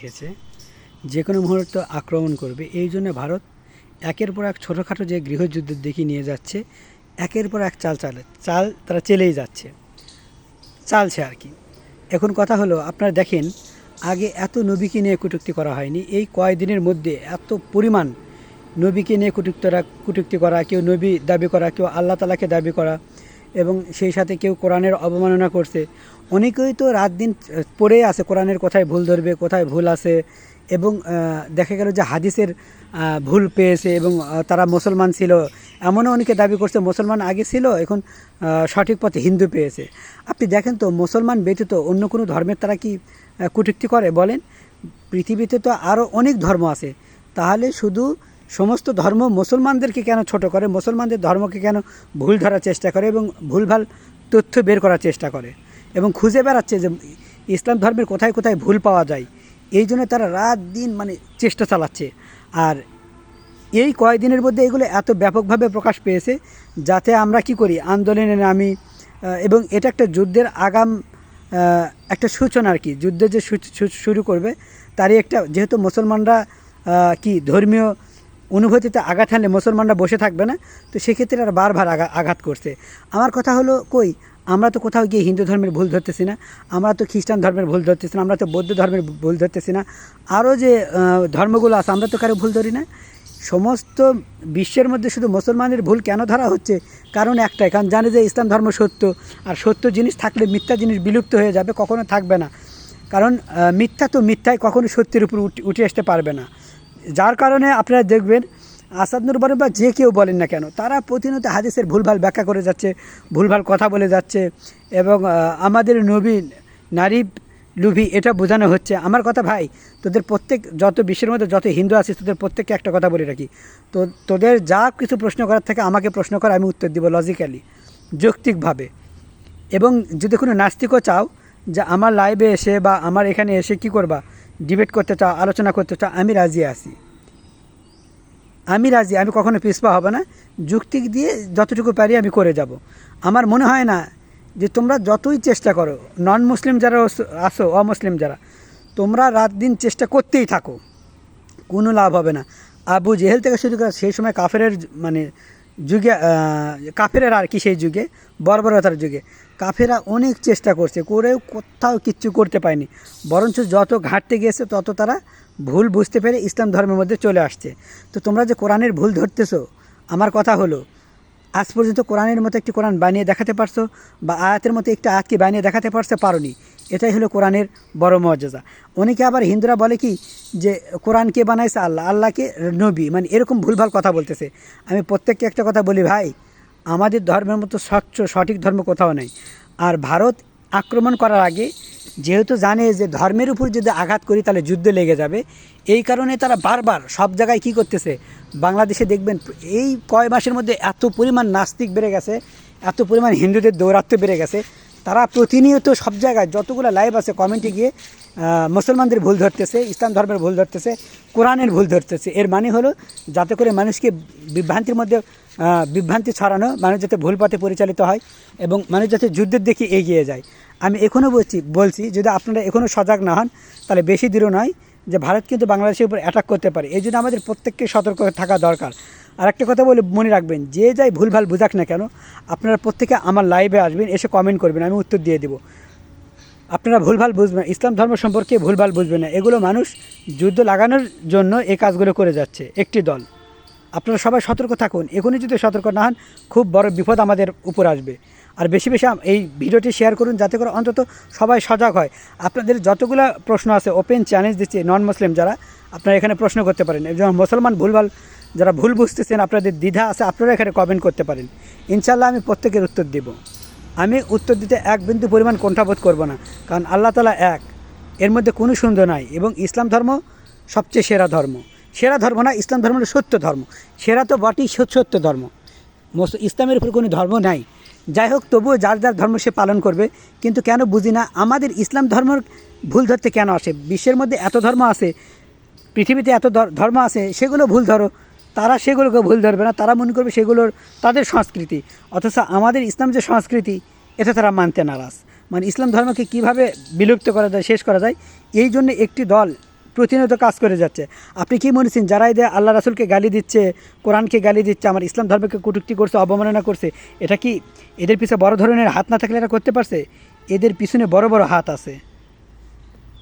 এসেছে। যে কোনো মুহূর্ত আক্রমণ করবে। এই জন্য ভারত একের পর এক ছোটোখাটো যে গৃহযুদ্ধের দিকে নিয়ে যাচ্ছে, একের পর এক চাল চালে, চাল তারা চেলেই যাচ্ছে। চালছে আর কি। এখন কথা হলো, আপনারা দেখেন, আগে এত নবীকে নিয়ে কটূক্তি করা হয়নি। এই কয়দিনের মধ্যে এত পরিমাণ নবীকে নিয়ে কটুক্তরা, কটূক্তি করা, কেউ নবী দাবি করা, কেউ আল্লাহ তালাকে দাবি করা এবং সেই সাথে কেউ কোরআনের অবমাননা করছে। অনেকেই তো রাত দিন পড়েই আছে, কোরআনের কোথায় ভুল ধরবে, কোথায় ভুল আছে এবং দেখা গেল যে হাদিসের ভুল পেয়েছে এবং তারা মুসলমান ছিল। এমনও অনেকে দাবি করছে মুসলমান আগে ছিল, এখন সঠিক পথে হিন্দু পেয়েছে। আপনি দেখেন তো, মুসলমান ব্যতীত অন্য কোনো ধর্মের তারা কি কটূক্তি করে? বলেন, পৃথিবীতে তো আরও অনেক ধর্ম আছে। তাহলে শুধু সমস্ত ধর্ম মুসলমানদেরকে কেন ছোট করে? মুসলমানদের ধর্মকে কেন ভুল ধরার চেষ্টা করে এবং ভুলভাল তথ্য বের করার চেষ্টা করে? এবং খুঁজে বেড়াচ্ছে যে ইসলাম ধর্মের কোথায় কোথায় ভুল পাওয়া যায়। এই জন্য তারা রাত দিন মানে চেষ্টা চালাচ্ছে। আর এই কয়েকদিনের মধ্যে এগুলো এত ব্যাপকভাবে প্রকাশ পেয়েছে যাতে আমরা কি করি? আন্দোলনে নামি এবং এটা একটা যুদ্ধের আগাম একটা সূচনা আর কি। যুদ্ধের যে শুরু করবে, তারই একটা, যেহেতু মুসলমানরা কি ধর্মীয় অনুভূতিতে আঘাত হানলে মুসলমানরা বসে থাকবে না, তো সেক্ষেত্রে আর বারবার আঘাত করছে। আমার কথা হলো কই? আমরা তো কোথাও গিয়ে হিন্দু ধর্মের ভুল ধরতেছি না, আমরা তো খ্রিস্টান ধর্মের ভুল ধরতেছি না, আমরা তো বৌদ্ধ ধর্মের ভুল ধরতেছি না। আরও যে ধর্মগুলো আছে, আমরা তো কারও ভুল ধরি না। সমস্ত বিশ্বের মধ্যে শুধু মুসলমানের ভুল কেন ধরা হচ্ছে? কারণ একটাই, কারণ জানে যে ইসলাম ধর্ম সত্য, আর সত্য জিনিস থাকলে মিথ্যা জিনিস বিলুপ্ত হয়ে যাবে, কখনো থাকবে না। কারণ মিথ্যা তো মিথ্যায় কখনো সত্যের উপর উঠে আসতে পারবে না। যার কারণে আপনারা দেখবেন আসাদ নুর বলেন বা যে কেউ বলেন না কেন, তারা প্রতিনিয়ত হাদিসের ভুলভাল ব্যাখ্যা করে যাচ্ছে, ভুলভাল কথা বলে যাচ্ছে এবং আমাদের নবী, নারী, লুভি, এটা বোঝানো হচ্ছে। আমার কথা ভাই, তোদের প্রত্যেক, যত বিশ্বের মধ্যে যত হিন্দু আছিস, তোদের প্রত্যেককে একটা কথা বলে রাখি। তো, তোদের যা কিছু প্রশ্ন করার থেকে, আমাকে প্রশ্ন কর, আমি উত্তর দিব লজিক্যালি যৌক্তিকভাবে। এবং যদি কোনো নাস্তিকও চাও যে আমার লাইভে এসে বা আমার এখানে এসে কি করবা ডিবেট করতে চাও, আলোচনা করতে চাও, আমি রাজি আছি। আমি রাজি, আমি কখনো পিছপা হবে না। যুক্তি দিয়ে যতটুকু পারি আমি করে যাব। আমার মনে হয় না যে তোমরা যতই চেষ্টা করো নন মুসলিম যারা আসো, অমুসলিম যারা, তোমরা রাত দিন চেষ্টা করতেই থাকো। কোনো লাভ হবে না। আবু জেহেল থেকে শুরু করে, সেই সময় কাফেরের য- মানে যুগে কাফেরা আর কি সেই যুগে, বর্বরতার যুগে। কাফেরা অনেক চেষ্টা করছে, করেও কোথাও কিচ্ছু করতে পায়নি বরঞ্চ যত ঘাটতে গিয়েছে তত তারা ভুল বুঝতে পেরে ইসলাম ধর্মের মধ্যে চলে আসছে। তো তোমরা যে কোরআনের ভুল ধরতেছো, আমার কথা হলো, আজ পর্যন্ত কোরআনের মতো একটি কোরআন বানিয়ে দেখাতে পারছ, বা আয়াতের মতো একটি আয়াতকে বানিয়ে দেখাতে পারছ, পারোনি। এটাই হলো কোরআনের বড় মর্যাদা। অনেকে আবার হিন্দুরা বলে কি যে কোরআন কে বানাইছে আল্লাহ, আল্লাহকে নবী মানে এরকম ভুলভাল কথা বলতেছে। আমি প্রত্যেককে একটা কথা বলি, ভাই, আমাদের ধর্মের মতো স্বচ্ছ, সঠিক ধর্ম কোথাও নেই। আর ভারত আক্রমণ করার আগে যেহেতু জানে যে ধর্মের উপর যদি আঘাত করি তাহলে যুদ্ধ লেগে যাবে, এই কারণে তারা বারবার সব জায়গায় কি করতেছে, বাংলাদেশে দেখবেন এই কয় মাসের মধ্যে এত পরিমাণ নাস্তিক বেড়ে গেছে, এত পরিমাণ হিন্দুদের দৌরাত্ম্য বেড়ে গেছে তারা প্রতিনিয়ত সব জায়গায় যতগুলো লাইভ আছে কমেন্টে গিয়ে মুসলমানদের ভুল ধরতেছে, ইসলাম ধর্মের ভুল ধরতেছে, কোরআনের ভুল ধরতেছে। এর মানে হলো যাতে করে মানুষকে বিভ্রান্তির মধ্যে বিভ্রান্তি ছড়ানো, মানুষ যাতে ভুল পথে পরিচালিত হয় এবং মানুষ যাতে যুদ্ধের দিকে এগিয়ে যায়। আমি এখনও বলছি বলছি, যদি আপনারা এখনও সজাগ না হন, তাহলে বেশি দূর নয় যে ভারত কিন্তু বাংলাদেশের উপর অ্যাটাক করতে পারে। এই জন্য আমাদের প্রত্যেককে সতর্ক থাকা দরকার। আর একটা কথা বলে মনে রাখবেন, যে যাই ভুলভাল বুঝাক না কেন, আপনারা প্রত্যেকে আমার লাইভে আসবেন, এসে কমেন্ট করবেন, আমি উত্তর দিয়ে দেবো। আপনারা ভুলভাল বুঝবেন, ইসলাম ধর্ম সম্পর্কে ভুলভাল বুঝবেন না। এগুলো মানুষ যুদ্ধ লাগানোর জন্য এই কাজগুলো করে যাচ্ছে, একটি দল। আপনারা সবাই সতর্ক থাকুন, এখনই যদি সতর্ক না হন, খুব বড় বিপদ আমাদের উপর আসবে। আর বেশি বেশি এই ভিডিওটি শেয়ার করুন, যাতে করে অন্তত সবাই সজাগ হয়। আপনাদের যতগুলো প্রশ্ন আছে ওপেন চ্যালেঞ্জ দিচ্ছে নন মুসলিম যারা, আপনারা এখানে প্রশ্ন করতে পারেন। এবং মুসলমান ভুলভাল যারা ভুল বুঝতেছেন, আপনাদের দ্বিধা আছে, আপনারা এখানে কমেন্ট করতে পারেন। ইনশাল্লাহ আমি প্রত্যেকের উত্তর দেবো। আমি উত্তর দিতে এক বিন্দু পরিমাণ কণ্ঠাবোধ করব না, কারণ আল্লাহ তালা এক। এর মধ্যে কোনো সুন্দর নাই, এবং ইসলাম ধর্ম সবচেয়ে সেরা ধর্ম। সেরা ধর্ম না, ইসলাম ধর্ম সত্য ধর্ম। সেরা তো বটেই সত্য ধর্ম। ইসলামের উপর কোনো ধর্ম নাই। যাই হোক, তবুও যার যার ধর্ম সে পালন করবে, কিন্তু কেন বুঝি না, আমাদের ইসলাম ধর্মের ভুল ধরতে কেন আসে? বিশ্বের মধ্যে এত ধর্ম আছে, পৃথিবীতে এত ধর্ম আছে, সেগুলো ভুল ধরো। তারা সেগুলোকে ভুল ধরবে না, তারা মনে করবে সেগুলোর তাদের সংস্কৃতি। অথচ আমাদের ইসলাম যে সংস্কৃতি, এটা তারা মানতে নারাজ। মানে ইসলাম ধর্মকে কীভাবে বিলুপ্ত করা যায়, শেষ করা যায়, এই জন্য একটি দল প্রতিনিয়ত কাজ করে যাচ্ছে। আপনি কি মনেছেন যারা এদের আল্লাহ রাসুলকে গালি দিচ্ছে, কোরআনকে গালি দিচ্ছে, আমার ইসলাম ধর্মকে কটূক্তি করছে, অবমাননা করছে, এটা কি এদের পিছনে বড় ধরনের হাত না থাকলে এরা করতে পারছে? এদের পিছনে বড় বড় হাত আছে।